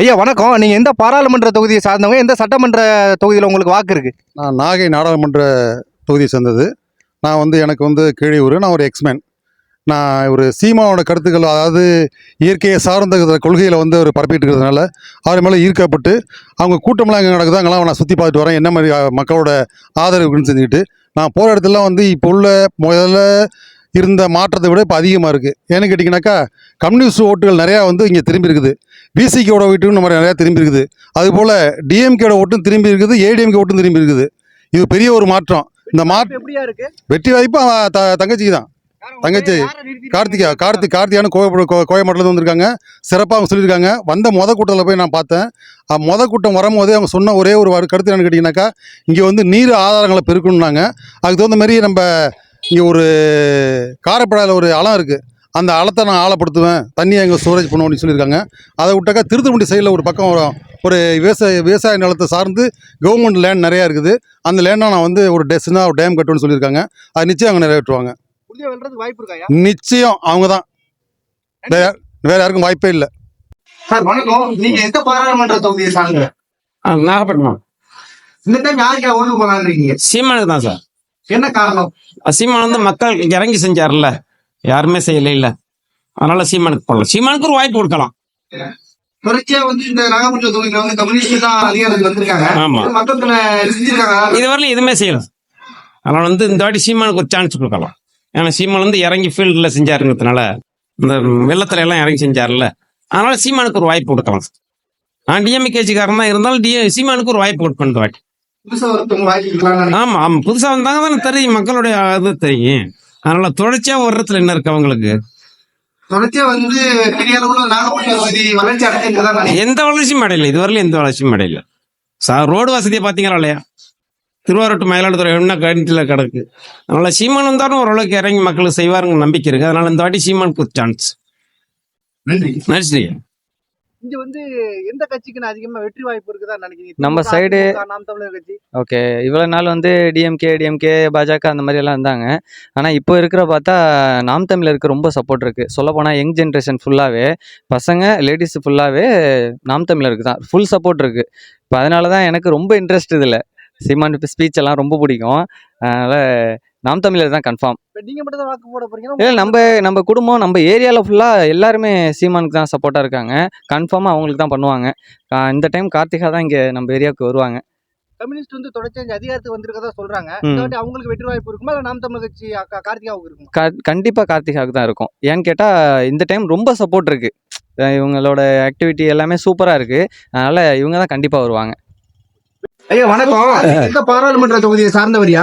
ஐயா வணக்கம். நீங்க எந்த பாராளுமன்ற தொகுதியை சார்ந்தவங்க? எந்த சட்டமன்ற தொகுதியில் உங்களுக்கு வாக்கு இருக்கு? நான் நாகை நாடாளுமன்ற தொகுதியை சேர்ந்தது. நான் வந்து எனக்கு வந்து கீழையூர் நான் ஒரு எக்ஸ்மேன் நான் ஒரு சீமாவோட கருத்துக்கள் அதாவது இயற்கையை சார்ந்த கொள்கையில் வந்து அவர் பரப்பிட்டு இருக்கிறதுனால அவர் மேலே ஈர்க்கப்பட்டு அவங்க கூட்டமெல்லாம் எங்கே நடக்குதோ அங்கெல்லாம் நான் சுற்றி பார்த்துட்டு வரேன். என்ன மாதிரி மக்களோட ஆதரவு இருக்குன்னு செஞ்சுக்கிட்டு நான் போகிற இடத்துலலாம் வந்து இப்போ உள்ள முதல்ல இருந்த மாற்றத்தை விட இப்போ அதிகமாக இருக்குது ஏன்னு கேட்டிங்கனாக்கா கம்யூனிஸ்ட் ஓட்டுகள் நிறையா வந்து இங்கே திரும்பி இருக்குது. பிசிகேவோட ஓட்டும் நம்ம நிறையா திரும்பி இருக்குது அதுபோல் டிஎம்கேட ஓட்டும் திரும்பி இருக்குது ஏடிஎம்கே ஓட்டும் திரும்பி இருக்குது இது பெரிய ஒரு மாற்றம். இந்த மாற்ற எப்படியா இருக்கு? வெற்றி வாய்ப்பு தங்கச்சிக்கு தான். தங்கச்சி, கார்த்திகா கார்த்திக் கார்த்திகான கோவை கோயம்பேட்டிலேருந்து வந்திருக்காங்க. சிறப்பாக அவங்க சொல்லியிருக்காங்க. வந்த மொத கூட்டத்தில் போய் நான் பார்த்தேன். மொத கூட்டம் வரும்போதே அவங்க சொன்ன ஒரே ஒரு கருத்து என்னன்னு கேட்டிங்கனாக்கா இங்கே வந்து நீர் ஆதாரங்களை பெருக்கணுன்னாங்க அதுக்கு தகுந்த மாதிரி நம்ம இங்கே ஒரு காரைப்படாயில் ஒரு அலம் இருக்குது அந்த அலத்தை நான் ஆழப்படுத்துவேன். தண்ணியை எங்கே ஸ்டோரேஜ் பண்ணுவோம் அப்படின்னு சொல்லியிருக்காங்க. அதை விட்டாக்கா திருத்துமுடி சைடில் ஒரு பக்கம் வரும். ஒரு விவசாய விவசாய நிலத்தை சார்ந்து கவர்மெண்ட் லேண்ட் நிறையா இருக்குது. அந்த லேண்டை நான் வந்து ஒரு டெஸ்னா ஒரு டேம் கட்டுவேன்னு சொல்லியிருக்காங்க. அது நிச்சயம் அவங்க நிறைவேற்றுவாங்க. நிச்சயம். அவங்க தான் வேற வேற யாருக்கும் வாய்ப்பே இல்லை. சார் வணக்கம். நீங்க எந்த பாராளுமன்ற தொகுதியை சார்ந்த நாகப்பட்டினம். இந்த டைம் யாருக்கா ஓட்டு போலான்னு இருக்கீங்க சீமானுக்கு தான் சார். என்ன காரணம்? சீமான் வந்து மக்கள் இறங்கி செஞ்சார்ல. யாருமே செய்யல இல்ல. அதனால சீமானுக்கு போடலாம். சீமானுக்கு ஒரு வாய்ப்பு கொடுக்கலாம். தொடர்ச்சியா வந்து இந்த நாகப்பட்டினம் தொகுதியில வந்து கம்யூனிஸ்ட் தான் அதிகாரத்துக்கு வந்திருக்காங்க. ஆமா. செஞ்சிருக்காங்க. இதுவரையிலும் எதுவுமே செய்யல. அதனால வந்து இந்த வாட்டி சீமானுக்கு ஒரு சான்ஸ் கொடுக்கலாம். ஏன்னா சீமான் வந்து இறங்கி ஃபீல்டில் செஞ்சாருங்கிறதுனால இந்த வெள்ளத்துல எல்லாம் இறங்கி செஞ்சார்ல அதனால சீமானுக்கு ஒரு வாய்ப்பு கொடுக்கலாம். நான் டிஎம்கேஜிக்காரன் தான் இருந்தாலும் டி சீமானுக்கு ஒரு வாய்ப்பு கொடுப்பேன் இந்த வாட்டி. ஆமா ஆமா. புதுசா வந்தாங்க தானே தெரியும். மக்களுடைய இது தெரியும். அதனால தொடர்ச்சியா வர்றதுல என்ன இருக்கு அவங்களுக்கு? தொடர்ச்சியா வந்து பெரிய அளவுல வளர்ச்சி அடைஞ்சிருக்கதான் எந்த வளர்ச்சியும் அடையல. இதுவரையிலும் எந்த வளர்ச்சியும் அடையல. சா ரோடு வசதியை பார்த்தீங்களா இல்லையா? திருவாரூர் to மயிலாடுதுறை என்ன கண்டியில் கிடக்கு. அதனால சீமான் வந்தாலும் ஓரளவுக்கு இறங்கி மக்களுக்கு செய்வாருங்க நம்பிக்கை இருக்கு. அதனால இந்த வாட்டி சீமானுக்கு சான்ஸ் நன்றி. நன்றி. இங்க வந்து எந்த கட்சிக்கு அதிகமா வெற்றி வாய்ப்பு இருக்குதா நினைக்கிறீங்க நம்ம அதிமுக, நாம் தமிழர் கட்சி. ஓகே இவ்வளோ நாள் வந்து டிஎம்கே டிஎம்கே பாஜக அந்த மாதிரி எல்லாம் இருந்தாங்க. ஆனால் இப்போ இருக்கிற பார்த்தா நாம் தமிழருக்கு ரொம்ப சப்போர்ட் இருக்குது சொல்லப்போனால் யங் ஜென்ரேஷன் ஃபுல்லாகவே பசங்க லேடிஸ் ஃபுல்லாகவே நாம் தமிழருக்கு தான் ஃபுல் சப்போர்ட் இருக்குது இப்போ அதனால தான் எனக்கு ரொம்ப இன்ட்ரெஸ்ட் இதில். சீமான் ஸ்பீச் எல்லாம் ரொம்ப பிடிக்கும். அதனால் நாம் தமிழர் தான் கன்ஃபார்ம் இப்ப நீங்க மட்டும் தான் வாக்கு போட போறீங்க இல்லை நம்ம நம்ம குடும்பம் நம்ம ஏரியாவில் ஃபுல்லாக எல்லாருமே சீமானுக்கு தான் சப்போர்ட்டாக இருக்காங்க. கன்ஃபார்மாக அவங்களுக்கு தான் பண்ணுவாங்க. இந்த டைம் கார்த்திகா தான் இங்கே நம்ம ஏரியாவுக்கு வருவாங்க. கம்யூனிஸ்ட் வந்து தொடர்ச்சியா இங்க அதிகாரத்துக்கு வந்திருக்கதா சொல்றாங்க. அவங்களுக்கு வெற்றி வாய்ப்பு இருக்குமா? இல்ல நாம் தமிழர் கட்சி அக்கா- கார்த்திகாவுக்கு இருக்குமா? கண்டிப்பாக கார்த்திகாவுக்கு தான் இருக்கும். ஏன்னு கேட்டால் இந்த டைம் ரொம்ப சப்போர்ட் இருக்குது இவங்களோட ஆக்டிவிட்டி எல்லாமே சூப்பராக இருக்குது அதனால் இவங்க தான் கண்டிப்பாக வருவாங்க. ஐயா வணக்கம். எந்த பாராளுமன்ற தொகுதியை சார்ந்தவரியா?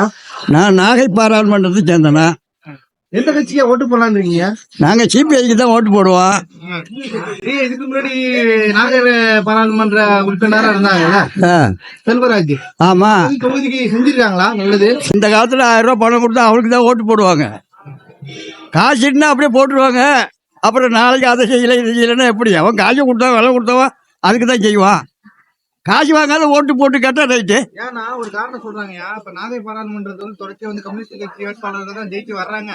நான் நாகை பாராளுமன்றத்தை சேர்ந்தேனா. எந்த கட்சியா ஓட்டு இருக்கீங்க நாங்க சிபிஐக்கு தான் ஓட்டு போடுவோம். இதுக்கு முன்னாடி நாகர் பாராளுமன்ற உறுப்பினரா இருந்தாங்கல்ல? செல்வராஜ். ஆமா. இந்த தொகுதிக்கு செஞ்சிருக்காங்களா? நல்லது. இந்த காலத்துல ஆயிரம் ரூபாய் பணம் கொடுத்தா அவளுக்கு தான் ஓட்டு போடுவாங்க. காசுன்னா அப்படியே போட்டுருவாங்க. அப்புறம் நாளைக்கு அதை செய்யல இது செய்யலைன்னா எப்படி? அவன் காசு கொடுத்தா விலை கொடுத்தவன் அதுக்கு தான் செய்வான். காசு வாங்காத ஓட்டு போட்டு கேட்டா ரைட்டு ஏன்னா ஒரு காரணம் சொல்றாங்கயா இப்ப நாகை பாராளுமன்றத்துல வந்து தொடர்ச்சியா வந்து கம்யூனிஸ்ட் கட்சி வேட்பாளர்கள் தான் ஜெயிச்சு வர்றாங்க.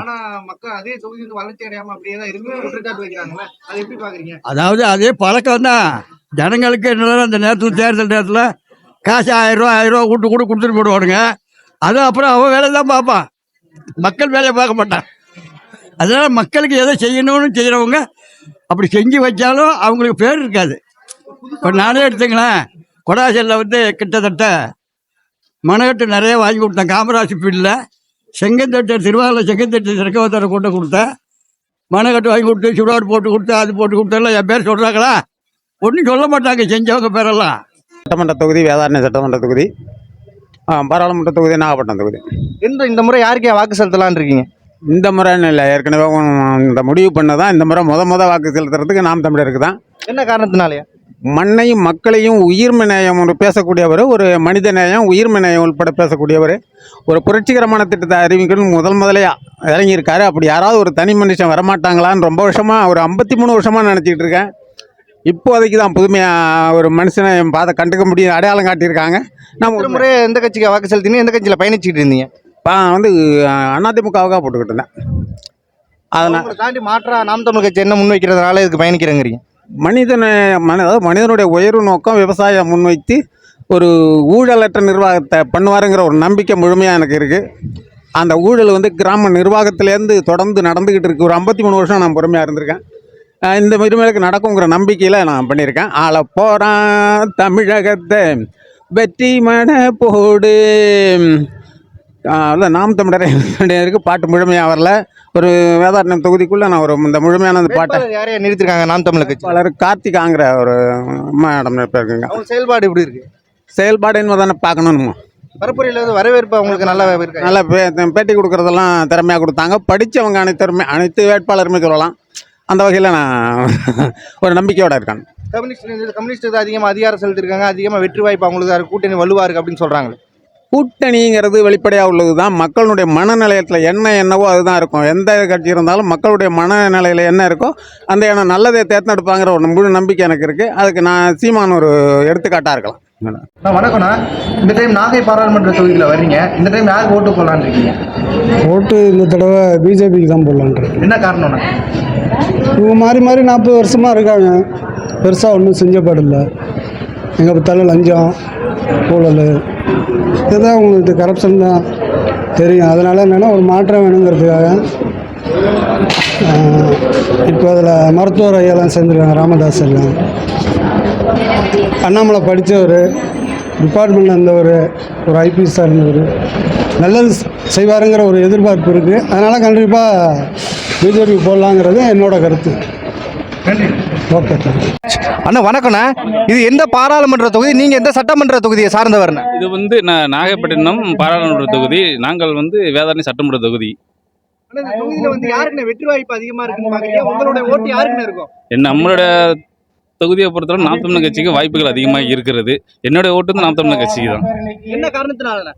ஆனா மக்கள் அதே தொகுதி வந்து வளர்ச்சி அடையாம அப்படியே தான் இருக்கு குற்றச்சாட்டு வைக்கிறாங்களே அதை எப்படி பாக்குறீங்க? அதாவது அதே பழக்கம் தான். ஜனங்களுக்கு என்ன அந்த நேரத்தில் தேர்தல் நேரத்தில் காசு ஆயிரம் ரூபா ஆயிரம் ரூபா கூட்டு கூட கொடுத்துட்டு போடுவானுங்க. அது அப்புறம் அவன் வேலை தான் பார்ப்பான். மக்கள் வேலையை பார்க்க மாட்டான். அதனால மக்களுக்கு எதை செய்யணும்னு செய்கிறவங்க அப்படி செஞ்சு வச்சாலும் அவங்களுக்கு பேர் இருக்காது. இப்போ நானே எடுத்துங்களேன். கொடாசலில் வந்து கிட்டத்தட்ட மனகட்டு நிறைய வாங்கி கொடுத்தேன். காமராஜ் ஃபீல்டில் செங்கந்தட்டு திருவாரூர் செங்கந்தட்டு சிறக்கவத்தரை கொண்டு கொடுத்தேன். மனக்கட்டு வாங்கி கொடுத்து சுடாடு போட்டு கொடுத்து அது போட்டு கொடுத்தெல்லாம் என் பேர் சொல்கிறாங்களா ஒன்றும் சொல்ல மாட்டாங்க செஞ்சவங்க பேரெல்லாம். சட்டமன்ற தொகுதி வேதாரண்ய சட்டமன்ற தொகுதி ஆ, பாராளுமன்ற தொகுதி நாகப்பட்டினம் தொகுதி. எந்த இந்த முறை யாருக்கு வாக்கு செலுத்தலாம்னு இருக்கீங்க? இந்த முறைன்னு இல்லை ஏற்கனவே இந்த முடிவு பண்ணதான் இந்த முறை முத முத வாக்கு செலுத்துறதுக்கு நாம் தமிழருக்கு தான். என்ன காரணத்தினாலயா? மண்ணையும் மக்களையும் உயிர்மை நேயம் பேசக்கூடியவர் ஒரு மனித நேயம் உயிர்மை நேயம் உட்பட பேசக்கூடியவர். ஒரு புரட்சிகரமான திட்டத்தை அறிவிக்கணும் முதல் முதலையா இறங்கியிருக்காரு. அப்படி யாராவது ஒரு தனி மனுஷன் வரமாட்டாங்களான்னு ரொம்ப வருஷமாக ஒரு ஐம்பத்தி மூணு வருஷமாக நினச்சிக்கிட்டு இருக்கேன். இப்போதைக்கு தான் புதுமையாக ஒரு மனுஷனை பாதை கண்டுக்க முடியும் அடையாளம் காட்டியிருக்காங்க. நம்ம ஒரு முறை எந்த கட்சிக்கு வாக்கு செலுத்தினீங்க? எந்த கட்சியில பயணிச்சுட்டு இருந்தீங்க? நான் வந்து அதிமுகவுக்காக போட்டுக்கிட்டு இருந்தேன். அதனால் தாண்டி மாற்றா நாம் தமிழ் கட்சி என்ன முன் வைக்கிறதுனால இதுக்கு பயணிக்கிறேங்கிறீங்க? மனிதனை மன அதாவது மனிதனுடைய உயர்வு நோக்கம் விவசாயம் முன்வைத்து ஒரு ஊழலற்ற நிர்வாகத்தை பண்ணுவாருங்கிற ஒரு நம்பிக்கை முழுமையாக எனக்கு இருக்குது அந்த ஊழல் வந்து கிராம நிர்வாகத்திலேருந்து தொடர்ந்து நடந்துக்கிட்டு இருக்கு. ஒரு ஐம்பத்தி மூணு வருஷம் நான் பொறுமையாக இருந்திருக்கேன். இந்த மிருமலுக்கு நடக்குங்கிற நம்பிக்கையில் நான் பண்ணியிருக்கேன். ஆள போகிறான் தமிழகத்தை வெற்றி மன போடு. அதான் நாம் தமிழரே இருக்குது பாட்டு முழுமையாக வரல. ஒரு வேதாரண்யம் தொகுதிக்குள்ளே நான் ஒரு இந்த முழுமையான அந்த பாட்டை வேட்பாளர் யாரையா நிறுத்திருக்காங்க? நாம் தமிழர் கட்சி பலர் கார்த்திகாங்கிற ஒரு மேடம் இருக்குங்க. அவங்க செயல்பாடு எப்படி இருக்கு? செயல்பாடு என்ன தானே பார்க்கணுமா பரப்புரையில வந்து வரவேற்பு அவங்களுக்கு நல்லா இருக்கு நல்லா பேட்டி கொடுக்குறதெல்லாம் திறமையாக கொடுத்தாங்க. படித்தவங்க அனைத்தருமே அனைத்து வேட்பாளருமே சொல்லலாம். அந்த வகையில் நான் ஒரு நம்பிக்கையோட இருக்கேன். கம்யூனிஸ்ட் கம்யூனிஸ்ட் தான் அதிகமா அதிகாரம் செலுத்திருக்காங்க. அதிகமா வெற்றி வாய்ப்பு அவங்களுக்கு. கூட்டணி வலுவா இருக்கு அப்படின்னு சொல்றாங்க கூட்டணிங்கிறது வெளிப்படையாக உள்ளது தான் மக்களுடைய மனநிலையத்தில் என்ன என்னவோ அதுதான் இருக்கும். எந்த கட்சி இருந்தாலும் மக்களுடைய மனநிலையில் என்ன இருக்கோ அந்த எண்ணம் நல்லதை தேர்ந்தெடுப்பாங்கிற ஒரு முழு நம்பிக்கை எனக்கு இருக்குது அதுக்கு நான் சீமான் ஒரு எடுத்துக்காட்டாக இருக்கலாம். வணக்கம்ண்ணா இந்த டைம் நாகை பாராளுமன்ற தொகுதியில் வர்றீங்க. இந்த டைம் யாருக்கு ஓட்டு போடலான்னு இருக்கீங்க? ஓட்டு இந்த தடவை பிஜேபிக்கு தான் போடலான்றது என்ன காரணம்ண்ணா இவங்க மாறி மாறி நாற்பது வருஷமாக இருக்காங்க. பெருசாக ஒன்றும் செஞ்சப்படல எங்கே பார்த்தாலும் லஞ்சம் ஊழல். இதுதான் உங்களுக்கு கரப்ஷன் தான் தெரியும். அதனால் என்னென்னா ஒரு மாற்றம் வேணுங்கிறதுக்காக இப்போ அதில் மருத்துவர் ஐயாலாம் சேர்ந்துருக்காங்க ராமதாஸ் எல்லாம் அண்ணாமலை படித்தவர் டிபார்ட்மெண்ட்டில் இருந்தவர் ஒரு ஐபிஎஸ்ஸாக இருந்தவர். நல்லது செய்வாருங்கிற ஒரு எதிர்பார்ப்பு இருக்குது அதனால் கண்டிப்பாக பிஜேபி போடலாங்கிறது என்னோடய கருத்து. ஓகே அண்ணா வணக்கம்ண்ணா. இது எந்த பாராளுமன்ற தொகுதி? நீங்க எந்த சட்டமன்ற தொகுதியை சார்ந்தவர்ண்ணா? இது வந்து நான் நாகப்பட்டினம் பாராளுமன்ற தொகுதி. நாங்கள் வந்து வேதாரணி சட்டமன்ற தொகுதி. இந்த தொகுதியில வந்து யாருக்குண்ணே வெற்றி வாய்ப்பு அதிகமா இருக்குன்னு உங்களோட ஓட்டு யாருக்குன்னு இருக்கும்? என்ன நம்மளோட தொகுதியை பொறுத்தவரை நாம் தமிழர் கட்சிக்கு வாய்ப்புகள் அதிகமாக இருக்கிறது. என்னுடைய ஓட்டு வந்து நாம் தமிழர் கட்சிக்கு தான். என்ன காரணத்தினால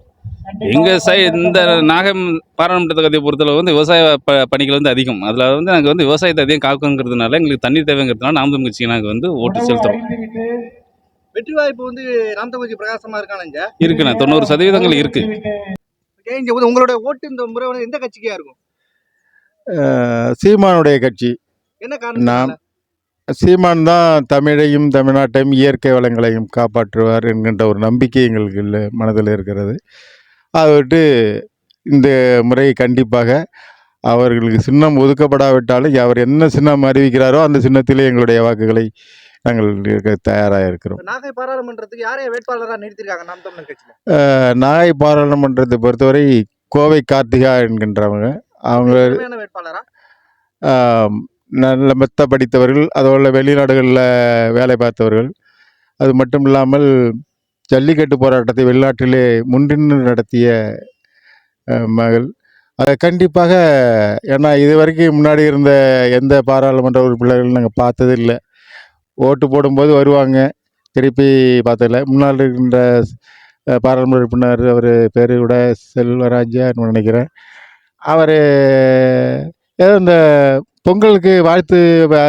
எங்க சை இந்த நாகம் பாராளுமன்ற தொகுதியை பொறுத்தளவு வந்து விவசாய ப பணிகள் வந்து அதிகம். அதில் வந்து நாங்கள் வந்து விவசாயத்தை அதிகம் காக்குங்கிறதுனால எங்களுக்கு தண்ணீர் தேவைங்கிறதுனால நாம் தமிழ் கட்சிக்கு நாங்கள் வந்து ஓட்டு செலுத்துறோம். வெற்றி வாய்ப்பு வந்து ராம் தொகுதி பிரகாசமா இருக்கானுங்க. இருக்குண்ணா தொண்ணூறு சதவீதங்கள் இருக்கு. இங்க வந்து உங்களோட ஓட்டு இந்த முறை வந்து எந்த கட்சிக்கா இருக்கும்? சீமானுடைய கட்சி. என்ன காரணம் நாம் சீமான் தான் தமிழையும் தமிழ்நாட்டையும் இயற்கை வளங்களையும் காப்பாற்றுவார் என்கின்ற ஒரு நம்பிக்கை எங்களுக்கு இல்லை மனதில் இருக்கிறது. அதை விட்டு இந்த முறை கண்டிப்பாக அவர்களுக்கு சின்னம் ஒதுக்கப்படாவிட்டாலும் அவர் என்ன சின்னம் அறிவிக்கிறாரோ அந்த சின்னத்திலே எங்களுடைய வாக்குகளை நாங்கள் இருக்க தயாராக இருக்கிறோம். நாகை பாராளுமன்றத்துக்கு யாரைய வேட்பாளரா நிறுத்திருக்காங்க நாம் தமிழர் கட்சியில? நாகை பாராளுமன்றத்தை பொறுத்தவரை கோவை கார்த்திகா என்கின்றவங்க. அவங்க வேட்பாளரா? நல்ல மெத்த படித்தவர்கள் அதோட வெளிநாடுகளில் வேலை பார்த்தவர்கள். அது மட்டும் இல்லாமல் ஜல்லிக்கட்டு போராட்டத்தை வெளிநாட்டிலே முன்னின்று நடத்திய மகள். அதை கண்டிப்பாக ஏன்னா இது வரைக்கும் முன்னாடி இருந்த எந்த பாராளுமன்ற உறுப்பினர்கள் நாங்கள் பார்த்ததில்லை ஓட்டு போடும்போது வருவாங்க. திருப்பி பார்த்ததில்ல. முன்னால் இருக்கின்ற பாராளுமன்ற உறுப்பினர் அவர் பேர் கூட செல்வராஜான்னு நினைக்கிறேன். அவர் ஏதோ இந்த பொங்கலுக்கு வாழ்த்து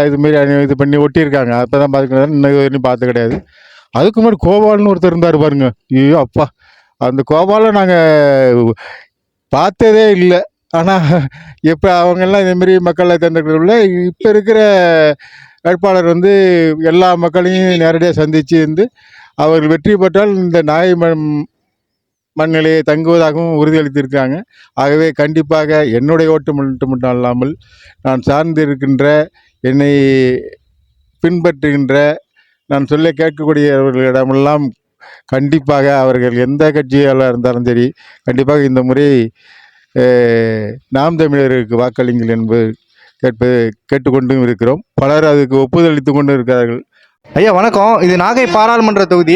இதுமாரி இது இது பண்ணி ஒட்டியிருக்காங்க. அப்போ தான் பார்த்துக்கிறேன் இன்னும் பார்த்து கிடையாது. அதுக்கு முன்னாடி கோபால்னு ஒருத்தர் இருந்தார் பாருங்க. ஐயோ அப்பா. அந்த கோபாலை நாங்கள் பார்த்ததே இல்லை. ஆனால் இப்போ அவங்கெல்லாம் இதேமாரி மக்களை தேர்ந்தெடுக்கிறதுல இப்போ இருக்கிற வேட்பாளர் வந்து எல்லா மக்களையும் நேரடியாக சந்தித்து வந்து அவர்கள் வெற்றி பெற்றால் இந்த நாய் மண் மண்ணிலே தங்குவதாகவும் உறுதியளித்திருக்காங்க ஆகவே கண்டிப்பாக என்னுடைய ஓட்டு மட்டும் அல்லாமல் நான் சார்ந்து இருக்கின்ற என்னை பின்பற்றுகின்ற நான் சொல்ல கேட்கக்கூடியவர்களிடமெல்லாம் கண்டிப்பாக அவர்கள் எந்த கட்சியாக இருந்தாலும் சரி கண்டிப்பாக இந்த முறை நாம் தமிழருக்கு வாக்களிங்கள் என்பது கேட்பது கேட்டுக்கொண்டும் இருக்கிறோம். பலர் அதுக்கு ஒப்புதல் அளித்து கொண்டு இருக்கிறார்கள். ஐயா வணக்கம். இது நாகை பாராளுமன்ற தொகுதி.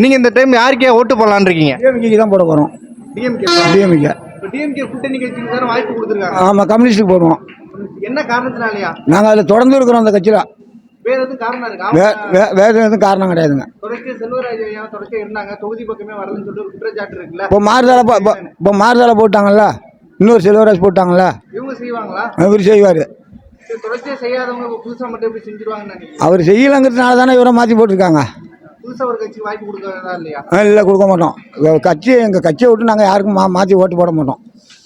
நீங்க இந்த டைம் யாருக்கே ஓட்டு போடலான்னு இருக்கீங்க? டிஎம்கேக்கு தான் போட போகிறோம் டிஎம்கே டிஎம்கே டிஎம்கே கூட்டணி கட்சிக்கு தானே வாய்ப்பு கொடுத்துருக்காங்க. ஆமாம் கம்யூனிஸ்ட்டுக்கு போடுவோம். என்ன காரணத்தினாலயா? நாங்கள் அதில் தொடர்ந்து இருக்கிறோம் அந்த கட்சியில். வேற எதுவும் காரணம் இருக்கா? வேறு எதுவும் காரணம் கிடையாதுங்க. தொடர்ச்சி செல்வராஜ் ஐயா தொடர்ச்சி இருந்தாங்க. தொகுதி பக்கமே வரலன்னு சொல்லிட்டு ஒரு குற்றச்சாட்டு இருக்குல்ல? இப்போ மாறுதலை போ- இப்போ இப்போ மாறுதலை போட்டாங்கல்ல? இன்னொரு செல்வராஜ் போட்டாங்கல்ல? இவங்க செய்வாங்களா? அவர் செய்வார். செய்யாதவங்க இப்ப மட்டும் எப்படி செஞ்சிருவாங்கன்னு அவர் செய்யலைங்கிறதுனால தானே இவரை மாற்றி போட்டிருக்காங்க. புதுசா ஒரு கட்சிக்கு வாய்ப்பு கொடுக்கறதா இல்லையா? இல்லை கொடுக்க மாட்டோம். கட்சி எங்கள் கட்சியை விட்டு நாங்கள் யாருக்கும் மா மாற்றி ஓட்டு போட மாட்டோம்.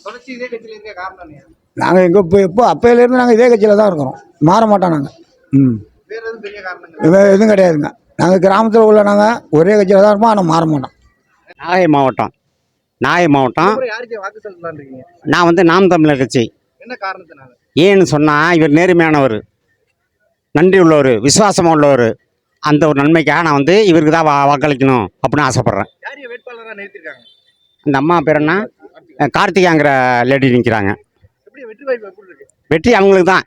தொடர்ச்சி இதே காரணம் நாங்கள் எங்கே இப்போ எப்போ அப்பையிலேருந்து நாங்கள் இதே கட்சியில் தான் இருக்கிறோம். மாற மாட்டோம் நாங்கள் ம். வேற எதுவும் கிடையாதுங்க. நாங்கள் கிராமத்தில் உள்ள நாங்கள் ஒரே கட்சியில் தான் இருப்போம் ஆனால் மாற மாட்டோம். நாகை மாவட்டம். நாகை மாவட்டம். நான் வந்து நாம் தமிழர் கட்சி. என்ன காரணத்தினால? ஏன்னு சொன்னால் இவர் நேர்மையானவர். நன்றி உள்ளவர் விசுவாசமாக உள்ளவர். அந்த ஒரு நன்மைக்காக நான் வந்து இவருக்கு தான் வா வாக்களிக்கணும் அப்படின்னு ஆசைப்பட்றேன். இந்த அம்மா பேர் என்ன? கார்த்திகாங்கிற லேடி நிற்கிறாங்க எப்படி வெற்றி வாய்ப்பு எப்படி இருக்கு? வெற்றி அவங்களுக்கு தான்.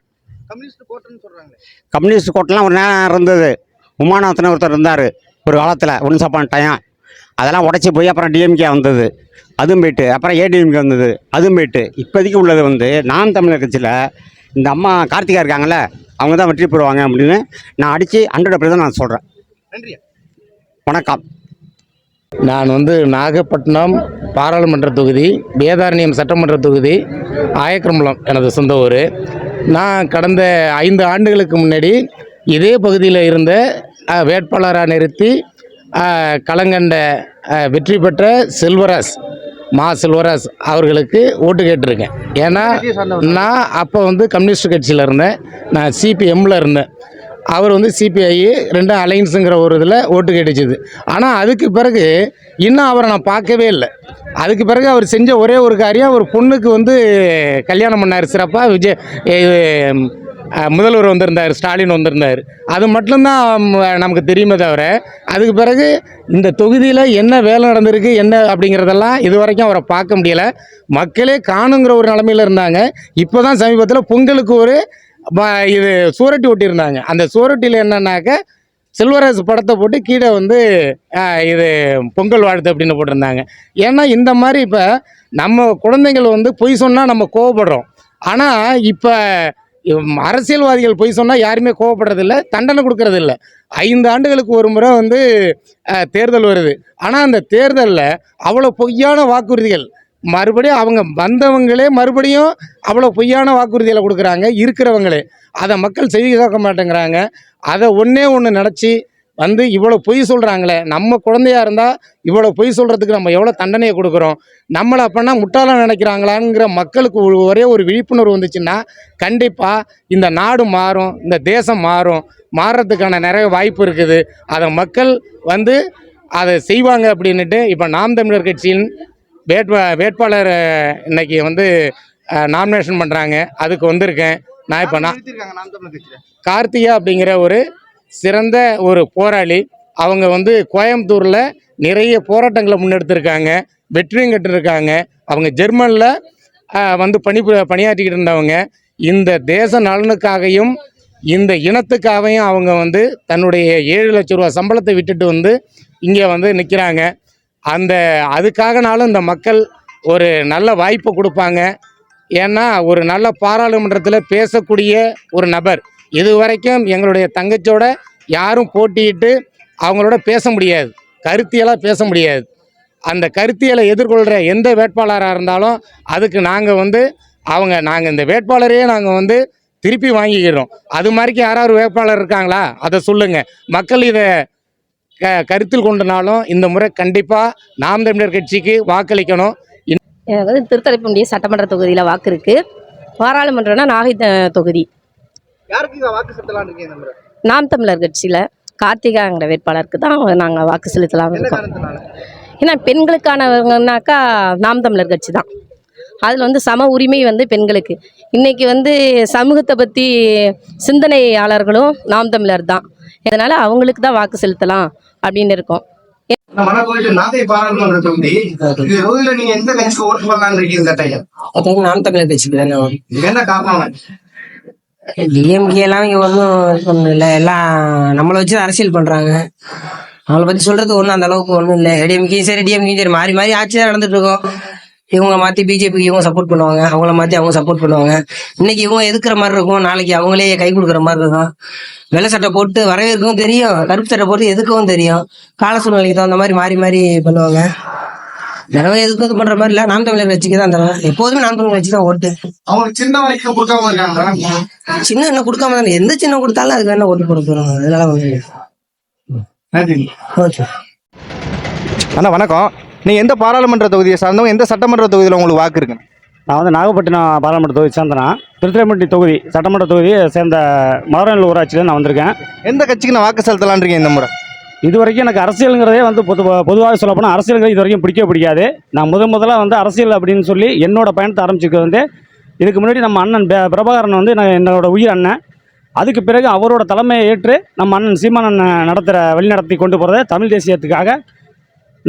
கம்யூனிஸ்ட் கோட்டன்னு சொல்றாங்களே. கம்யூனிஸ்ட் கோட்டெலாம் ஒரு நேரம் இருந்தது. உமாநாதன் ஒருத்தர் இருந்தார். ஒரு காலத்தில் ஒன்ஸ் அப்பான் டைம் அதெல்லாம் உடச்சி போய் அப்புறம் டிஎம்கே வந்தது. அதுவும் போயிட்டு அப்புறம் ஏடிஎம்கே வந்தது. அதுவும் போயிட்டு இப்போதைக்கு உள்ளது வந்து நாம் தமிழர் கட்சியில் இந்த அம்மா கார்த்திகா இருக்காங்கல்ல அவங்க தான் வெற்றி பெறுவாங்க அப்படின்னு நான் அடித்து ஹண்ட்ரட் தான் நான் சொல்கிறேன் வணக்கம். நான் வந்து நாகப்பட்டினம் பாராளுமன்ற தொகுதி வேதாரண்யம் சட்டமன்ற தொகுதி ஆயக்கரம்பலம் எனது சொந்த ஊர். நான் கடந்த ஐந்து ஆண்டுகளுக்கு முன்னாடி இதே பகுதியில் இருந்த வேட்பாளராக நிறுத்தி களங்கண்ட அஹ், வெற்றி பெற்ற செல்வராஜ் மா செல்வராஜ் அவர்களுக்கு ஓட்டு கேட்டிருக்கேன். ஏன்னா நான் அப்போ வந்து கம்யூனிஸ்ட் கட்சியில் இருந்தேன். நான் சிபிஎம்மில் இருந்தேன். அவர் வந்து சிபிஐ ரெண்டும் அலைன்ஸுங்கிற ஒரு இதில் ஓட்டு கிடைச்சிது ஆனால் அதுக்கு பிறகு இன்னும் அவரை நான் பார்க்கவே இல்லை. அதுக்கு பிறகு அவர் செஞ்ச ஒரே ஒரு காரியம் ஒரு பொண்ணுக்கு வந்து கல்யாணம் பண்ணார் சிறப்பாக விஜய் முதல்வர் வந்திருந்தார் ஸ்டாலின் வந்திருந்தார். அது மட்டும்தான் நமக்கு தெரியுமே தவிர அதுக்கு பிறகு இந்த தொகுதியில் என்ன வேலை நடந்திருக்கு என்ன அப்படிங்கிறதெல்லாம் இது வரைக்கும் அவரை பார்க்க முடியலை. மக்களே காணுங்கிற ஒரு நிலமையில இருந்தாங்க. இப்போ தான் சமீபத்தில் பொங்கலுக்கு ஒரு இது சூரட்டி ஒட்டியிருந்தாங்க. அந்த சூரட்டியில் என்னன்னாக்க செல்வராஜ் படத்தை போட்டு கீழே வந்து இது பொங்கல் வாழ்த்து அப்படின்னு போட்டிருந்தாங்க. ஏன்னா இந்த மாதிரி இப்போ நம்ம குழந்தைங்கள் வந்து பொய் சொன்னால் நம்ம கோவப்படுறோம். ஆனால் இப்போ அரசியல்வாதிகள் பொய் சொன்னால் யாருமே கோவப்படுறதில்ல தண்டனை கொடுக்கறதில்ல. ஐந்து ஆண்டுகளுக்கு ஒரு முறை வந்து தேர்தல் வருது. ஆனால் அந்த தேர்தலில் அவ்வளோ பொய்யான வாக்குறுதிகள் மறுபடியும் அவங்க வந்தவங்களே மறுபடியும் அவ்வளோ பொய்யான வாக்குறுதிகளை கொடுக்குறாங்க இருக்கிறவங்களே. அதை மக்கள் செய்தி கேட்க மாட்டேங்கிறாங்க. அதை ஒன்றே ஒன்று நினச்சி வந்து இவ்வளோ பொய் சொல்கிறாங்களே நம்ம குழந்தையா இருந்தால் இவ்வளோ பொய் சொல்கிறதுக்கு நம்ம எவ்வளோ தண்டனையை கொடுக்குறோம்? நம்மளை அப்படின்னா முட்டாளாக நினைக்கிறாங்களாங்கிற மக்களுக்கு ஒரு ஒரே ஒரு விழிப்புணர்வு வந்துச்சுன்னா கண்டிப்பாக இந்த நாடு மாறும் இந்த தேசம் மாறும். மாறுறதுக்கான நிறைய வாய்ப்பு இருக்குது. அதை மக்கள் வந்து அதை செய்வாங்க அப்படின்னுட்டு இப்போ நாம் தமிழர் கட்சியின் வேட்பா வேட்பாளர் இன்னைக்கு வந்து நாமினேஷன் பண்ணுறாங்க அதுக்கு வந்திருக்கேன். நான் இப்போ நான் கார்த்திகா அப்படிங்கிற ஒரு சிறந்த ஒரு போராளி. அவங்க வந்து கோயம்புத்தூரில் நிறைய போராட்டங்களை முன்னெடுத்திருக்காங்க. வெற்றியும் கட்டிருக்காங்க. அவங்க ஜெர்மனில் வந்து பணி பணியாற்றிக்கிட்டு இருந்தவங்க. இந்த தேச நலனுக்காகவும் இந்த இனத்துக்காகவும் அவங்க வந்து தன்னுடைய ஏழு லட்ச ரூபா சம்பளத்தை விட்டுட்டு வந்து இங்கே வந்து நிற்கிறாங்க அந்த அதுக்காகனாலும் இந்த மக்கள் ஒரு நல்ல வாய்ப்பு கொடுப்பாங்க. ஏன்னா ஒரு நல்ல பாராளுமன்றத்தில் பேசக்கூடிய ஒரு நபர் இது வரைக்கும் எங்களுடைய தங்கச்சியோட யாரும் போட்டியிட்டு அவங்களோட பேச முடியாது. கருத்தியலாக பேச முடியாது. அந்த கருத்தியலை எதிர்கொள்கிற எந்த வேட்பாளராக இருந்தாலும் அதுக்கு நாங்கள் வந்து அவங்க நாங்கள் இந்த வேட்பாளரையே நாங்கள் வந்து திருப்பி வாங்கிக்கிறோம். அது மாதிரிக்கு யாராவது வேட்பாளர் இருக்காங்களா? அதை சொல்லுங்கள் மக்கள் இதை க கருத்தில் கொண்டனாலும் இந்த முறை கண்டிப்பாக நாம் தமிழர் கட்சிக்கு வாக்களிக்கணும். எனக்கு வந்து திருத்தலைப்பூண்டி சட்டமன்ற தொகுதியில் வாக்கு இருக்கு. பாராளுமன்றம்னா நாகை தொகுதி. நாம் தமிழர் கட்சியில் கார்த்திகாங்கிற வேட்பாளருக்கு தான் நாங்கள் வாக்கு செலுத்தலாம் இருக்கோம். ஏன்னா பெண்களுக்கானவங்கன்னாக்கா நாம் தமிழர் கட்சி தான். அதில் வந்து சம உரிமை வந்து பெண்களுக்கு. இன்னைக்கு வந்து சமூகத்தை பற்றி சிந்தனையாளர்களும் நாம் தமிழர் தான். இதனால் அவங்களுக்கு தான் வாக்கு செலுத்தலாம் அப்படின்னு இருக்கோம். நாம் தமிழர் கட்சிக்கு தானே டிஎம்கே எல்லாம் இங்க ஒன்றும் இல்லை எல்லாம் நம்மளை வச்சு அரசியல் பண்றாங்க. அவங்கள பத்தி சொல்றது ஒன்றும் அந்த அளவுக்கு ஒன்றும் இல்லை. ஏடிஎம்கேயும் சரி டிஎம்கேயும் சரி மாறி மாறி ஆட்சி தான் நடந்துட்டு இருக்கோம். இவங்க மாத்தி பிஜேபிக்கு இவங்க சப்போர்ட் பண்ணுவாங்க. அவங்கள மாத்தி அவங்க சப்போர்ட் பண்ணுவாங்க. இன்னைக்கு இவங்க எதுக்குற மாதிரி இருக்கும்? நாளைக்கு அவங்களே கை கொடுக்குற மாதிரி இருக்கும். வெள்ளை சட்டை போட்டு வரவேற்கவும் தெரியும். கருப்பு சட்டை போட்டு எதுக்கவும் தெரியும். கால சூழ்நிலைக்கு தகுந்த மாதிரி மாறி மாறி பண்ணுவாங்க. தடவை எதுக்கும் இது பண்ற மாதிரி இல்ல. நாம் தமிழர் கட்சிக்கு தான் தடவை எப்போதுமே நாம் தமிழர் கட்சி தான் ஓட்டு. அவங்களுக்கு சின்ன வரைக்கும் கொடுக்காம இருக்காங்க சின்ன என்ன கொடுக்காம தானே எந்த சின்ன கொடுத்தாலும் அதுக்கு என்ன ஓட்டு போட போறோம் அதனால ஓகே. அண்ணா வணக்கம். நீங்கள் எந்த பாராளுமன்ற தொகுதியை சார்ந்தவங்க எந்த சட்டமன்ற தொகுதியில் உங்களுக்கு வாக்கு இருக்குங்க நான் வந்து நாகப்பட்டினம் பாராளுமன்ற தொகுதி சேர்ந்தனா. திருத்துறைப்பூண்டி தொகுதி சட்டமன்ற தொகுதியை சேர்ந்த மதுரநெல் ஊராட்சியில் நான் வந்திருக்கேன். எந்த கட்சிக்கு நான் வாக்கு செலுத்தலான் இருக்கீங்க இந்த முறை? இது வரைக்கும் எனக்கு அரசியலுங்கிறதே வந்து பொது பொதுவாக சொல்ல போனால் அரசியலுங்கிறது இது வரைக்கும் பிடிக்கவே பிடிக்காது. நான் முத முதல்ல வந்து அரசியல் அப்படின்னு சொல்லி என்னோட பயணத்தை ஆரம்பிச்சிருக்கிறது வந்து இதுக்கு முன்னாடி நம்ம அண்ணன் பிரபாகரன் வந்து நான் என்னோட உயிர் அண்ணன். அதுக்கு பிறகு அவரோட தலைமையை ஏற்று நம்ம அண்ணன் சீமான் அண்ணன் நடத்துகிற வழிநடத்தி கொண்டு போகிறத தமிழ் தேசியத்துக்காக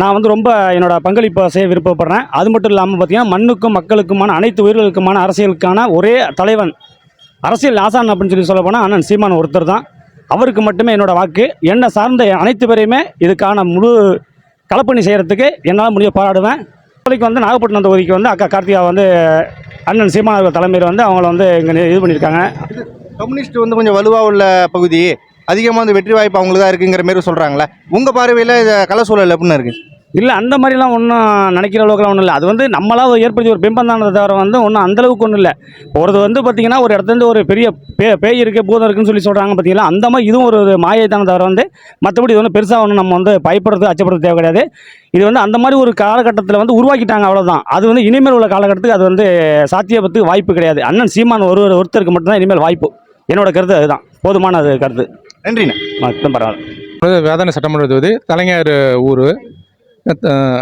நான் வந்து ரொம்ப என்னோட பங்களிப்பை செய்ய விருப்பப்படுறேன். அது மட்டும் இல்லாமல் பார்த்தீங்கன்னா மண்ணுக்கும் மக்களுக்குமான அனைத்து உயிர்களுக்குமான அரசியலுக்கான ஒரே தலைவன் அரசியல் ஆசான் அப்படின்னு சொல்லி சொல்ல போனால் அண்ணன் சீமான் ஒருத்தர் தான். அவருக்கு மட்டுமே என்னோட வாக்கு. என்னை சார்ந்த அனைத்து பேரையுமே இதுக்கான முழு களப்பணி செய்கிறதுக்கு என்னால் முடிய பாராடுவேன் இப்போதைக்கு வந்து நாகப்பட்டினம் தொகுதிக்கு வந்து அக்கா கார்த்திகா வந்து அண்ணன் சீமான் அவர்கள் தலைமையில் வந்து அவங்கள வந்து இங்கே இது பண்ணியிருக்காங்க. கம்யூனிஸ்ட் வந்து கொஞ்சம் வலுவாக உள்ள பகுதி. அதிகமாக வந்து வெற்றி வாய்ப்பு அவங்களுக்கு தான் இருக்குங்கிற மாரி சொல்கிறாங்களே உங்கள் பார்வையில் இதை கலை சூழல் எப்படின்னு இருக்குது இல்லை அந்த மாதிரிலாம் ஒன்றும் நினைக்கிற அளவுக்குலாம் ஒன்றும் இல்லை. அது வந்து நம்மளாக ஏற்படுத்தி ஒரு பிம்பம் தானே தவிர வந்து ஒன்றும் அந்தளவுக்கு ஒன்றும் இல்லை. ஒரு வந்து பார்த்தீங்கன்னா ஒரு இடத்துலேருந்து ஒரு பெரிய பே பேய் இருக்குது பூதம் இருக்குன்னு சொல்லி சொல்கிறாங்க பார்த்தீங்களா அந்த மாதிரி இதுவும் ஒரு மாயை தானே தவிர வந்து மற்றபடி இது வந்து பெருசாக ஒன்றும் நம்ம வந்து பயப்படுறது அச்சப்படுறது தேவை கிடையாது. இது வந்து அந்த மாதிரி ஒரு காலகட்டத்தில் வந்து உருவாக்கிட்டாங்க அவ்வளோதான் அது வந்து இனிமேல் உள்ள காலகட்டத்துக்கு அது வந்து சாத்தியப்பத்துக்கு வாய்ப்பு கிடையாது. அண்ணன் சீமான் ஒரு ஒரு ஒருத்தருக்கு மட்டும்தான் இனிமேல் வாய்ப்பு. என்னோட கருத்து அதுதான். போதுமான கருத்து. நன்றிண்ணா. மட்டும் பரவாயில்ல. வேதான சட்டமன்ற தொகுதி தலைஞர் ஊர்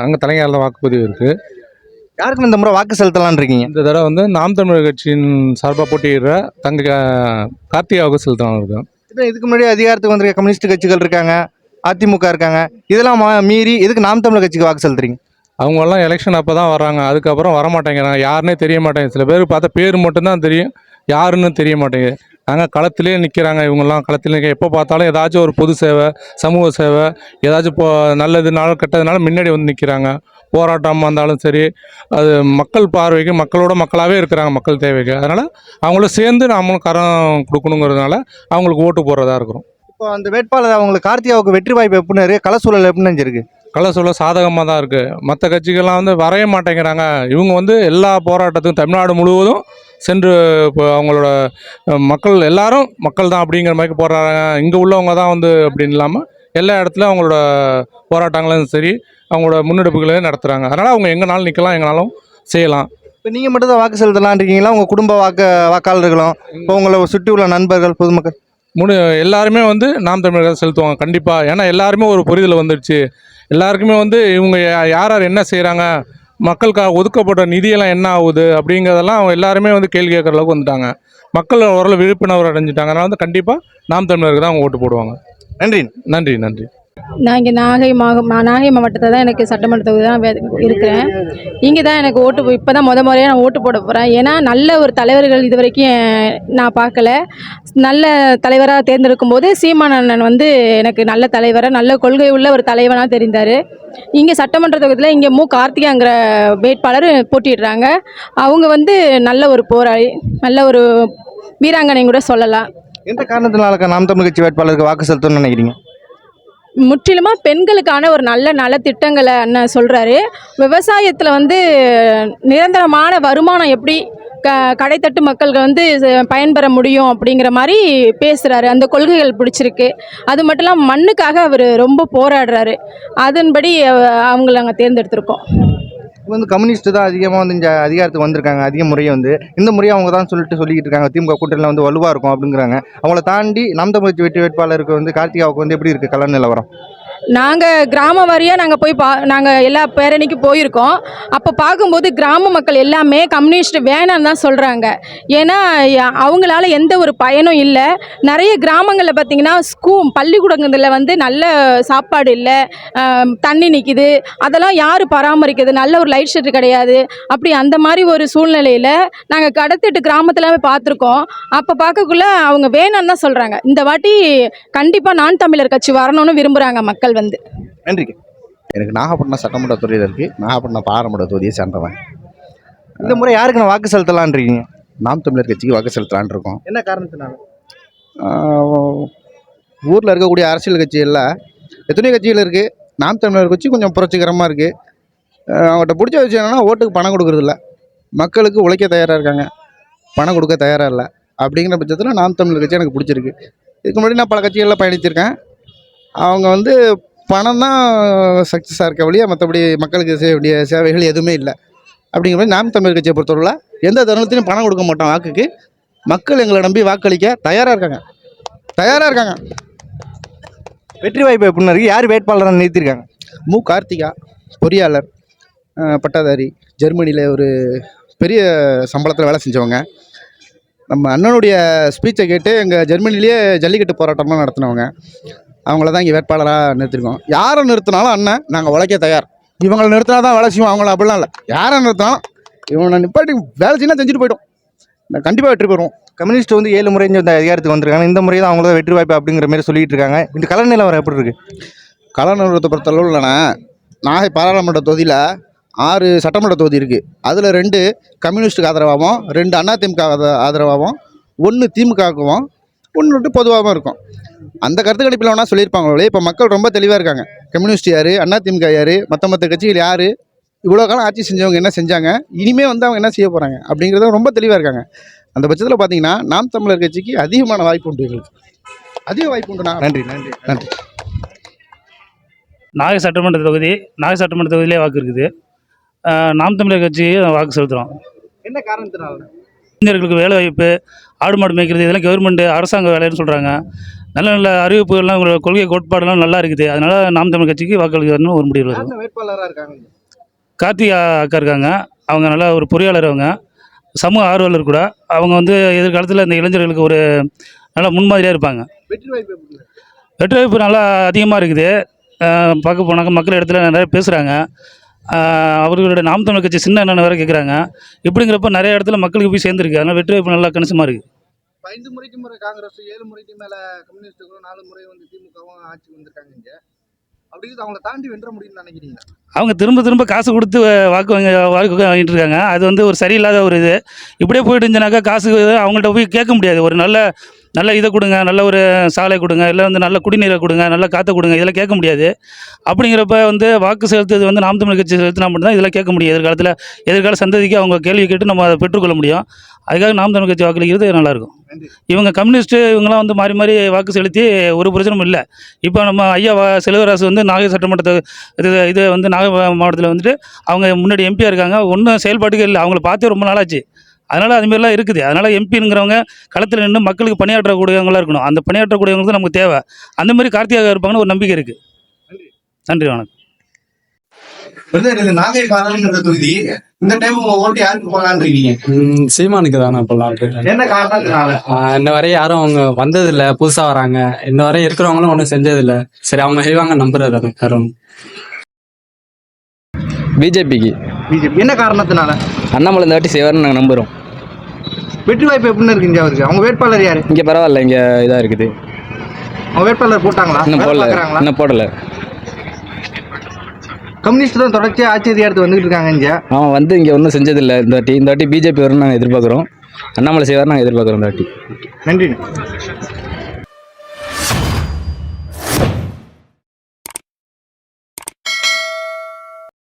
அங்கே தலைஞரில் வாக்குப்பதிவு இருக்குது யாருக்கு இந்த முறை வாக்கு செலுத்தலான் இருக்கீங்க? இந்த தடவை வந்து நாம் தமிழர் கட்சியின் சார்பாக போட்டியிடுற தங்க கார்த்திகாவுக்கு செலுத்தலாம் இருக்கோம் இது இதுக்கு முன்னாடி அதிகாரத்துக்கு வந்திருக்க கம்யூனிஸ்ட் கட்சிகள் இருக்காங்க அதிமுக இருக்காங்க இதெல்லாம் மா- மீறி எதுக்கு நாம் தமிழர் கட்சிக்கு வாக்கு செலுத்துறீங்க? அவங்கெல்லாம் எலெக்ஷன் அப்போ தான் வர்றாங்க அதுக்கப்புறம் வர மாட்டேங்கிறாங்க யாருன்னே தெரிய மாட்டேங்குது. சில பேருக்கு பார்த்தா பேர் மட்டும்தான் தெரியும் யாருன்னு தெரிய மாட்டேங்குது. நாங்கள் களத்திலே நிற்கிறாங்க இவங்கெல்லாம் களத்தில் நிற்க எப்போ பார்த்தாலும் ஏதாச்சும் ஒரு பொது சேவை சமூக சேவை ஏதாச்சும் இப்போ நல்லதுனாலும் கெட்டதுனாலும் முன்னாடி வந்து நிற்கிறாங்க போராட்டமாக இருந்தாலும் சரி அது மக்கள் பார்வைக்கு மக்களோட மக்களாகவே இருக்கிறாங்க மக்கள் தேவைக்கு. அதனால் அவங்கள சேர்ந்து நாமளும் கரம் கொடுக்கணுங்கிறதுனால அவங்களுக்கு ஓட்டு போடுறதா இருக்கிறோம். இப்போ அந்த வேட்பாளர் அவங்களுக்கு கார்த்திகாவுக்கு வெற்றி வாய்ப்பு எப்படின்னு இருக்கு? கல சூழல் எப்படின்னு இருக்கு கள்ள சொல்ல சாதகமாக தான் இருக்குது மற்ற கட்சிகள்லாம் வந்து வரைய மாட்டேங்கிறாங்க. இவங்க வந்து எல்லா போராட்டத்துக்கும் தமிழ்நாடு முழுவதும் சென்று இப்போ அவங்களோட மக்கள் எல்லாரும் மக்கள் தான் அப்படிங்கிற மாதிரி போடுறாங்க இங்கே உள்ளவங்க தான் வந்து அப்படின்னு இல்லாமல் எல்லா இடத்துலையும் அவங்களோட போராட்டங்களும் சரி அவங்களோட முன்னெடுப்புகளையும் நடத்துகிறாங்க அதனால் அவங்க எங்கேனாலும் நிற்கலாம் எங்கனாலும் செய்யலாம். இப்போ நீங்கள் மட்டும் தான் வாக்கு செலுத்தலான் இருக்கீங்களா? உங்கள் குடும்ப வாக்கு வாக்காளர்களும் இப்போ உங்களை சுற்றி உள்ள நண்பர்கள் பொதுமக்கள்? முடி எல்லாருமே வந்து நாம் தமிழர்கள் செலுத்துவாங்க கண்டிப்பாக ஏன்னா எல்லாருமே ஒரு புரிதல் வந்துடுச்சு. எல்லாருக்குமே வந்து இவங்க யார் யார் என்ன செய்கிறாங்க மக்களுக்காக ஒதுக்கப்பட்ட நிதியெல்லாம் என்ன ஆகுது அப்படிங்கிறதெல்லாம் அவங்க எல்லாருமே வந்து கேள்வி கேட்குற அளவுக்கு வந்துட்டாங்க. மக்கள் ஓரளவு விழிப்புணர்வு அடைஞ்சிட்டாங்க. அதனால் வந்து கண்டிப்பாக நாம் தமிழருக்கு தான் அவங்க ஓட்டு போடுவாங்க. நன்றி. நன்றி நன்றி. நான் இங்கே நாகை மா நாகை மாவட்டத்தில் தான் எனக்கு சட்டமன்ற தொகுதி தான் இருக்கிறேன். இங்கே தான் எனக்கு ஓட்டு இப்போ தான் முத முறையாக நான் ஓட்டு போட போகிறேன் ஏன்னா நல்ல ஒரு தலைவர்கள் இது வரைக்கும் நான் பார்க்கல. நல்ல தலைவராக தேர்ந்தெடுக்கும் போது சீமான் அண்ணன் வந்து எனக்கு நல்ல தலைவராக நல்ல கொள்கை உள்ள ஒரு தலைவனாக தெரிந்தார். இங்கே சட்டமன்ற தொகுதியில் இங்கே மு. கார்த்திகாங்கிற வேட்பாளர் போட்டிடுறாங்க அவங்க வந்து நல்ல ஒரு போராளி நல்ல ஒரு வீராங்கனை கூட சொல்லலாம். எந்த காரணத்தினால நாம் தமிழ் கட்சி வேட்பாளருக்கு வாக்கு செலுத்தணும்னு நினைக்கிறீங்க? முற்றிலுமாக பெண்களுக்கான ஒரு நல்ல நலத்திட்டங்களை அண்ணன் சொல்கிறாரு விவசாயத்தில் வந்து நிரந்தரமான வருமானம் எப்படி க கடைத்தட்டு மக்களுக்கு வந்து பயன்பெற முடியும் அப்படிங்கிற மாதிரி பேசுகிறாரு அந்த கொள்கைகள் பிடிச்சிருக்கு. அது மட்டும் இல்லாமல் மண்ணுக்காக அவர் ரொம்ப போராடுறாரு. அதன்படி அவங்கள நாங்கள் தேர்ந்தெடுத்திருக்கோம். இப்போ வந்து கம்யூனிஸ்ட் தான் அதிகமாக வந்து இந்த அதிகாரத்துக்கு வந்திருக்காங்க அதிக முறையை வந்து. இந்த முறையை அவங்க தான் சொல்லிட்டு சொல்லிக்கிட்டு இருக்காங்க. திமுக கூட்டணியில் வந்து வலுவாக இருக்கும் அப்படிங்கிறாங்க. அவங்கள தாண்டி நாம் தமிழ் வெற்றி வேட்பாளருக்கு வந்து கார்த்திகாவுக்கு வந்து எப்படி இருக்குது கலன் நிலவரம்? நாங்கள் கிராம வாரியாக நாங்கள் போய் பா நாங்கள் எல்லா பேரணிக்கும் போயிருக்கோம். அப்போ பார்க்கும்போது கிராம மக்கள் எல்லாமே கம்யூனிஸ்ட் வேணான்னு தான் சொல்கிறாங்க ஏன்னா அவங்களால எந்த ஒரு பயனும் இல்லை. நிறைய கிராமங்களில் பார்த்திங்கன்னா ஸ்கூ பள்ளிக்கூடங்களில் வந்து நல்ல சாப்பாடு இல்லை. தண்ணி நிற்கிது அதெல்லாம் யார் பராமரிக்கிறது? நல்ல ஒரு லைட் ஷெட் கிடையாது. அப்படி அந்த மாதிரி ஒரு சூழ்நிலையில் நாங்கள் கடத்திட்டு கிராமத்தில் போய் பார்த்துருக்கோம். அப்போ பார்க்கக்குள்ள அவங்க வேணான்னு தான் சொல்கிறாங்க இந்த வாட்டி கண்டிப்பாக நான் தமிழர் கட்சி வரணும்னு விரும்புகிறாங்க மக்கள். வந்து. நன்றி. எனக்கு நாகப்பட்டினம் சட்டமன்ற தொகுதியில் இருக்குது நாகப்பட்டினம் பாராளுமன்ற தொகுதியை சேர்ந்தவன். இந்த முறை யாருக்கு நான் வாக்கு செலுத்தலான் இருக்கீங்க? நாம் தமிழர் கட்சிக்கு வாக்கு செலுத்தலான்னு இருக்கோம். என்ன காரணத்தினால? ஊரில் இருக்கக்கூடிய அரசியல் கட்சிகளில் எத்தனையோ கட்சிகள் இருக்குது நாம் தமிழர் கட்சி கொஞ்சம் புரட்சிகரமாக இருக்குது அவங்கள்ட்ட பிடிச்ச விஷயம் என்னன்னா ஓட்டுக்கு பணம் கொடுக்குறதில்ல. மக்களுக்கு உழைக்க தயாராக இருக்காங்க. பணம் கொடுக்க தயாராக இல்லை. அப்படிங்கிற பட்சத்தில் நாம் தமிழர் கட்சி எனக்கு பிடிச்சிருக்கு. இதுக்கு முன்னாடி நான் பல கட்சிகளில் பயணிச்சிருக்கேன். அவங்க வந்து பணம் தான் சக்ஸஸாக இருக்க வழியாக மற்றபடி மக்களுக்கு செய்ய வேண்டிய சேவைகள் எதுவுமே இல்லை. அப்படிங்கிற மாதிரி நாம் தமிழர் கட்சியை பொறுத்தவரை எந்த தருணத்திலும் பணம் கொடுக்க மாட்டோம் வாக்குக்கு. மக்கள் எங்களை நம்பி வாக்களிக்க தயாராக இருக்காங்க. தயாராக இருக்காங்க. வெற்றி வாய்ப்பு எப்படின்னு இருக்கு யார் வேட்பாளராக நிறுத்திருக்காங்க மு. கார்த்திகா பொறியாளர் பட்டாதாரி ஜெர்மனியில் ஒரு பெரிய சம்பளத்தில் வேலை செஞ்சவங்க. நம்ம அண்ணனுடைய ஸ்பீச்சை கேட்டு எங்கள் ஜெர்மனிலேயே ஜல்லிக்கட்டு போராட்டம்லாம் நடத்தினவங்க. அவங்கள தான் இங்கே வேட்பாளராக நிறுத்திருக்கோம். யாரை நிறுத்தினாலும் அண்ணன் நாங்கள் உழைக்க தயார். இவங்களை நிறுத்தினா தான் வேலை செய்வோம். அவங்கள அப்படிலாம் இல்லை. யாரை நிறுத்தினாலும் இவங்களை நிப்பாட்டி வேலை செய்யணும் செஞ்சுட்டு போய்டும். கண்டிப்பாக வெற்றி பெறுவோம். கம்யூனிஸ்ட் வந்து ஏழு முறை இந்த அதிகாரத்துக்கு வந்திருக்காங்க. இந்த முறை தான் அவங்கள வெற்றி வாய்ப்பு அப்படிங்கிற மாதிரி சொல்லிட்டு இருக்காங்க. இந்த கல நிலவரம் எப்படி இருக்கு? கள நிறுவனத்தை பொறுத்தளவு இல்லைனா நாகை பாராளுமன்ற தொகுதியில் ஆறு சட்டமன்ற தொகுதி இருக்குது அதில் ரெண்டு கம்யூனிஸ்ட்டுக்கு ஆதரவாகவும் ரெண்டு அதிமுக ஆத- ஆதரவாகவும் ஒன்று திமுகவுக்கும் ஒன்று விட்டு பொதுவாகவும் இருக்கும். அந்த கருத்து கணிப்பில் வேணால் சொல்லியிருப்பாங்களே இப்போ மக்கள் ரொம்ப தெளிவாக இருக்காங்க. கம்யூனிஸ்ட் யார்? அதிமுக யார்? மற்ற மற்ற கட்சிகள் யார்? இவ்வளோ காலம் ஆட்சி செஞ்சவங்க என்ன செஞ்சாங்க? இனிமே வந்து அவங்க என்ன செய்ய போகிறாங்க அப்படிங்கிறத ரொம்ப தெளிவாக இருக்காங்க. அந்த பட்சத்தில் பார்த்தீங்கன்னா நாம் தமிழர் கட்சிக்கு அதிகமான வாய்ப்பு உண்டு எங்களுக்கு. அதிக வாய்ப்பு உண்டு நான். நன்றி நன்றி. நன்றி. நாகை சட்டமன்ற தொகுதி நாகை சட்டமன்ற தொகுதியிலே வாக்கு இருக்குது. நாம் தமிழர் கட்சி வாக்கு செலுத்துகிறோம் என்ன காரணத்தினால? இளைஞர்களுக்கு வேலை வாய்ப்பு ஆடு மாடு மேய்க்கிறது இதெல்லாம் கவர்மெண்ட் அரசாங்க வேலைன்னு சொல்கிறாங்க நல்ல நல்ல அறிவிப்புகள்லாம் உங்களோட கொள்கை கோட்பாடெல்லாம் நல்லா இருக்குது. அதனால நாம் தமிழ் கட்சிக்கு வாக்களிக்கணும்னு ஒரு முடிவு இருக்காங்க? கார்த்திகா அக்கா இருக்காங்க. அவங்க நல்லா ஒரு பொறியாளர் அவங்க. சமூக ஆர்வலர் கூட. அவங்க வந்து எதிர்காலத்தில் இந்த இளைஞர்களுக்கு ஒரு நல்ல முன்மாதிரியாக இருப்பாங்க. வெற்றி வாய்ப்பு நல்லா அதிகமாக இருக்குது. பார்க்க போனாக்க மக்கள் இடத்துல நிறைய பேசுகிறாங்க அவர்களோட நாம் தமிழ் கட்சி சின்ன என்னென்ன வேறு கேட்குறாங்க இப்படிங்கிறப்ப நிறைய இடத்துல மக்களுக்கு போய் சேர்ந்துருக்கு. அதனால் வெற்றி வாய்ப்பு நல்லா கணிசமாக இருக்குது ஐந்து முறைக்கு முறை காங்கிரஸ் ஏழு முறைக்கு மேல கம்யூனிஸ்டுகளும் நாலு முறை வந்து திமுகவும் ஆட்சி வந்திருக்காங்க இங்க. அப்படிங்கிறது அவங்கள தாண்டி வென்ற முடியும்னு நினைக்கிறீங்க அவங்க திரும்ப திரும்ப காசு கொடுத்து வாக்கு வாங்க வாக்கு வாங்கிட்டு இருக்காங்க. அது வந்து ஒரு சரியில்லாத ஒரு இது. இப்படியே போயிட்டு இருந்துச்சுனாக்கா காசு அவங்கள்ட்ட போய் கேட்க முடியாது. ஒரு நல்ல நல்ல இதை கொடுங்க நல்ல ஒரு சாலை கொடுங்க இல்லை வந்து நல்ல குடிநீரை கொடுங்க நல்ல காற்றை கொடுங்க இதெல்லாம் கேட்க முடியாது. அப்படிங்கிறப்ப வந்து வாக்கு செலுத்துறது வந்து நாம் தமிழ் கட்சி செலுத்தினா மட்டும்தான் இதெல்லாம் கேட்க முடியும். எதிர்காலத்தில் எதிர்கால சந்ததிக்கு அவங்க கேள்வி கேட்டு நம்ம அதை பெற்றுக்கொள்ள முடியும். அதுக்காக நாம் தமிழ் கட்சி வாக்களிக்கிறது நல்லாயிருக்கும் இவங்க கம்யூனிஸ்ட்டு இவங்கெல்லாம் வந்து மாறி மாறி வாக்கு செலுத்தி ஒரு பிரச்சனையும் இல்லை. இப்போ நம்ம ஐயா செல்வராசு வந்து நாகை சட்டமன்றத்தை இது இது வந்து நாகை மாவட்டத்தில் வந்துட்டு அவங்க முன்னாடி எம்பியாக இருக்காங்க. ஒன்றும் செயல்பாட்டுக்கு இல்லை. அவங்கள பார்த்தே ரொம்ப நாளாச்சு. அதனால் அதுமாரிலாம் இருக்குது. அதனால் எம்பிங்கிறவங்க களத்தில் நின்று மக்களுக்கு பணியாற்றக்கூடியவங்களாக இருக்கணும். அந்த பணியாற்றக்கூடியவங்க தான் நமக்கு தேவை. அந்த மாதிரி கார்த்தியாக இருப்பாங்கன்னு ஒரு நம்பிக்கை இருக்குது நன்றி வணக்கம். நாகை பாராளுமன்ற தொகுதி. இந்த டைம் உங்க ஓட்டு யாருக்கு போகலான்னு இருக்கீங்க சீமானுக்கு தானே இப்போலாம் என்ன காரணத்தினால இன்ன வரை யாரும் அவங்க வந்ததில்ல. புதுசா வராங்க. இன்ன வரை இருக்கிறவங்களும் ஒன்றும் செஞ்சதில்ல. சரி அவங்க செய்வாங்க நம்புறது அது. பிஜேபிக்கு. பிஜேபி. என்ன காரணத்தினால? அண்ணாமலை இந்த வாட்டி செய்வார்னு நாங்கள் நம்புகிறோம் வெற்றி வாய்ப்பு எப்படின்னு இருக்கு அவருக்கு? அவங்க வேட்பாளர் யாரு? இங்கே பரவாயில்ல இங்கே இதாக இருக்குது. அவங்க வேட்பாளர் போட்டாங்களா? இன்னும் போடல? இன்னும் போடல. கம்யூனிஸ்ட் தான் தொடர்ச்சியா ஆட்சி அதிகாரத்துக்கு வந்துகிட்டு இருக்காங்க இங்க. அவன் வந்து இங்கே ஒன்றும் செஞ்சதில்லை. இந்த வாட்டி இந்த வாட்டி பிஜேபி வரும்னு நாங்கள் எதிர்பார்க்குறோம். அண்ணாமலை செய்வார் நாங்கள் எதிர்பார்க்குறோம் இந்த வாட்டி. நன்றி.